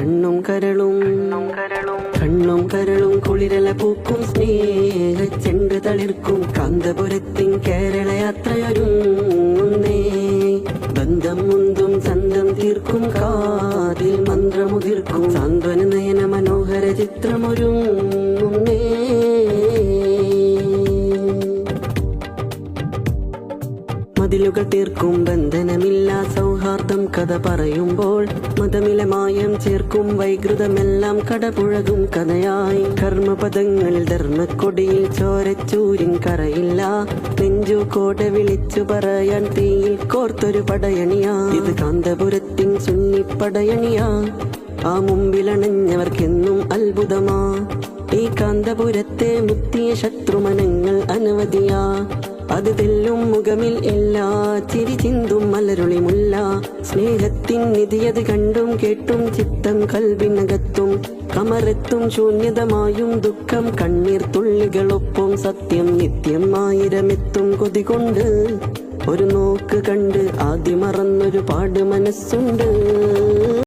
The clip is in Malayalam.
കണ്ണും കരളും കണ്ണും കരളും കുളിരല പൂക്കും സ്നേഹ ചെണ്ട് തളിർക്കും. കാന്തപുരത്തിൻ കേരള യാത്രയൊരുങ്ങുന്നേ ബന്ധം മുന്തും ചന്തം തീർക്കും കാതിൽ മന്ത്രമുതിർക്കും. സാന്ത്വന നയന മനോഹര ചിത്രമൊരുങ്ങുന്നേ. മതിലുകൾ തീർക്കും ബന്ധനമില്ല സൗഹാർദ്ദം കഥ പറയുമ്പോൾ മതമിലമായം ചേർക്കും വൈകൃതമെല്ലാം കടപുഴകും കഥയായി. കർമ്മപദങ്ങളിൽ ധർമ്മക്കൊടിയിൽ ചോരച്ചൂരിൻ കറയില്ല നെഞ്ചു കോട വിളിച്ചു പറയാൻ തീയിൽ കോർത്തൊരു പടയണിയാ. ഇത് കാന്തപുരത്തിൻ സുന്നിപ്പടയണിയാ ആ മുമ്പിലണഞ്ഞവർക്കെന്നും അത്ഭുതമാ. ഈ കാന്തപുരത്തെ മുത്തിയ ശത്രുമനങ്ങൾ അനവധിയാ. അത് തെല്ലും മുഖമിൽ എല്ലാ ചിരി ചിന്തും മലരുളി മുല്ല. സ്നേഹത്തിൻ നിധിയത് കണ്ടും കേട്ടും ചിത്തം കൽവിനകത്തും. കമരത്തും ശൂന്യതമായും ദുഃഖം കണ്ണീർ തുള്ളികളൊപ്പം സത്യം നിത്യം ആയിരമെത്തും കൊതികൊണ്ട്. ഒരു നോക്ക് കണ്ട് ആദ്യമറന്നൊരു പാട് മനസ്സുണ്ട്.